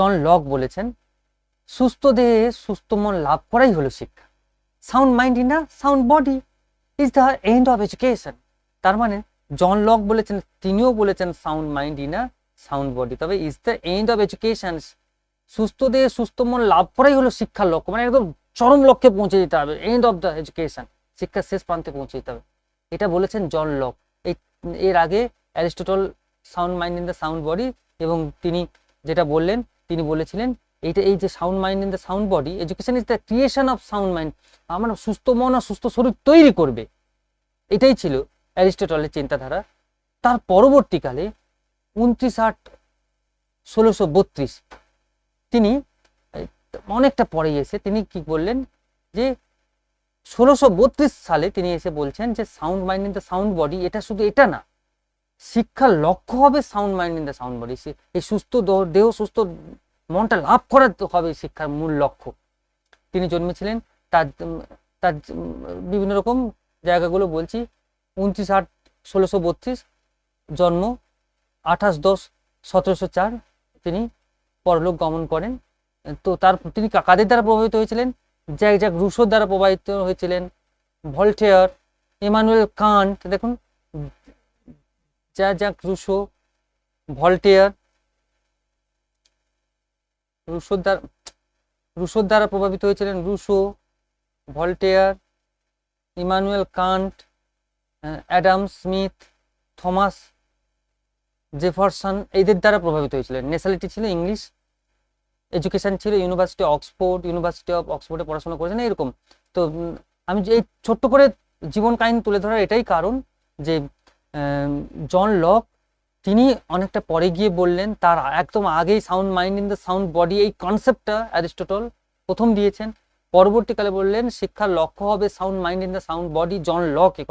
জন Locke বলেছেন সুস্থ দেহে সুস্থ মন লাভ করাই হলো শিক্ষা। Sound mind in sound body is the end of education তার মানে জন লক বলেছেন, তিনিও বলেছেন sound mind in sound body তবে is the end of education সুস্থ দেহে সুস্থ মন লাভ করাই হলো শিক্ষার লক্ষ্য। মানে একদম চরম লক্ষ্যে পৌঁছে দিতে হবে। এন্ড অফ দ্য এডুকেশন শিক্ষার শেষ প্রান্তে পৌঁছে দিতে হবে। এটা বলেছেন জন লক এই, এর আগে Aristotle sound mind in the sound body এবং তিনি যেটা বললেন তিনি বলেছিলেন, এইটা এই যে sound mind in the sound body education is the creation of sound mind আমার সুস্থ মন আর সুস্থ শরীর তৈরি করবে। এটাই ছিল অ্যারিস্টোটলের চিন্তাধারা। তার পরবর্তীকালে উনত্রিশ আট ষোলোশো বত্রিশ তিনি, অনেকটা পরে এসে তিনি কি বললেন যে, ষোলোশো সালে তিনি এসে বলছেন যে sound mind in the sound body এটা শুধু এটা না শিক্ষার লক্ষ্য হবে sound mind in the sound body এই সুস্থ দেহ, সুস্থ মনটা লাভ করা হবে শিক্ষার মূল লক্ষ্য। তিনি জন্মেছিলেন, তার তার বিভিন্ন রকম জায়গাগুলো বলছি। উনত্রিশ আট ষোলোশো বত্রিশ, জন্ম আঠাশ দশ সতেরোশো চার, তিনি পরলোক গমন করেন। তো তার, তিনি কাদের দ্বারা প্রভাবিত হয়েছিলেন? জ্যাক জ্যাক রুশোর দ্বারা প্রভাবিত হয়েছিলেন। ভল্টেয়ার, ইমানুয়েল কান্ট, দেখুন যা জ্যাক রুশো, ভল্টেয়ার, রুশোর দ্বারা রুশোর দ্বারা প্রভাবিত হয়েছিলেন Rousseau, Voltaire, Immanuel Kant Adam Smith, Thomas Jefferson এদের দ্বারা প্রভাবিত হয়েছিলেন। ন্যাশনালিটি ছিল ইংলিশ, এডুকেশন ছিল ইউনিভার্সিটি অক্সফোর্ড, ইউনিভার্সিটি অফ অক্সফোর্ডে পড়াশোনা করেছেন এরকম তো আমি এই ছোট্ট করে জীবন কাহিনী তুলে ধরার এটাই কারণ যে জন লক তিনি অনেকটা পরে গিয়ে বললেন, তার একদম আগেই sound mind in the sound body এই কনসেপ্টটা অ্যারিস্টোটল প্রথম দিয়েছেন। পরবর্তীকালে বললেন শিক্ষার লক্ষ্য হবে sound mind in the sound body John Locke